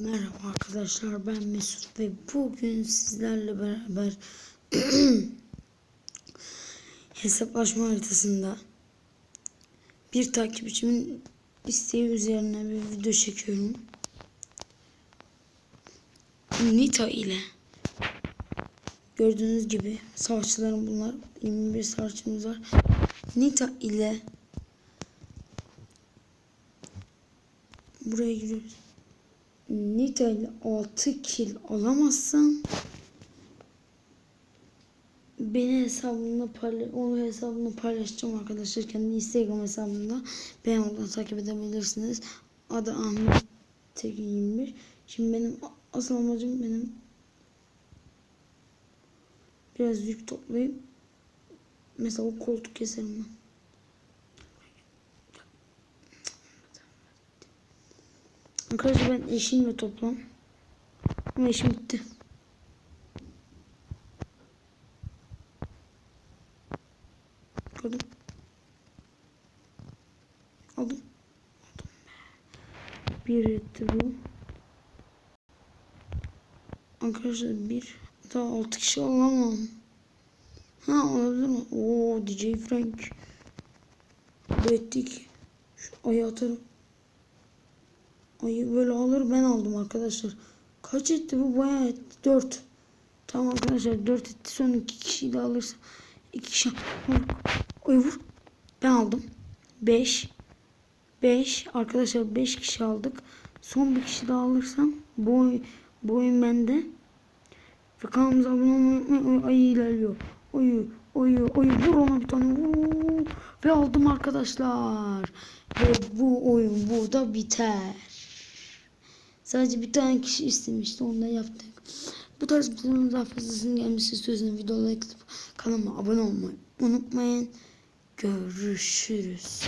Merhaba arkadaşlar ben Mesut ve bugün sizlerle beraber hesaplaşma haritasında bir takipçimin isteği üzerine bir video çekiyorum. Nita ile gördüğünüz gibi savaşçılarım bunlar 21 savaşçımız var. Nita ile buraya giriyoruz. Nita ile 6 kill alamazsam beni hesabımda paylaş onu hesabımda paylaşacağım arkadaşlar kendi Instagram hesabımda ben oradan takip edebilirsiniz. Adı Ahmet Tekin 21. Şimdi benim asıl amacım benim biraz yük toplayıp mesela o koltuk keserim ben. Arkadaşlar ben eşimle toplam. Ama eşim bitti. Aldım. Aldım. Bir etti bu. Arkadaşlar bir daha altı kişi alamam. Ha olabilir mi? Oo DJ Frank. Bu ettik. Şu ayı atarım. Ayı böyle alır ben aldım arkadaşlar. Kaç etti bu bayağı etti. 4. Tamam arkadaşlar 4 etti. Son 2 kişiyi de alırsa 2 kişi. Oy vur. Ben aldım. 5. 5 arkadaşlar 5 kişi aldık. Son bir kişi daha alırsam bu, oy, bu oyun bende. Ve kanalımıza abone olmayı unutmayın. Ayı ilerliyor. Oyu oyu oyu vur ona bir tane vur. Ve aldım arkadaşlar. Ve bu oyun burada biter. Sadece bir tane kişi istemişti. Onu da yaptık. Bu tarz videoların daha fazlasının gelmesi istiyorsanız videoları like atıp kanalıma abone olmayı unutmayın. Görüşürüz.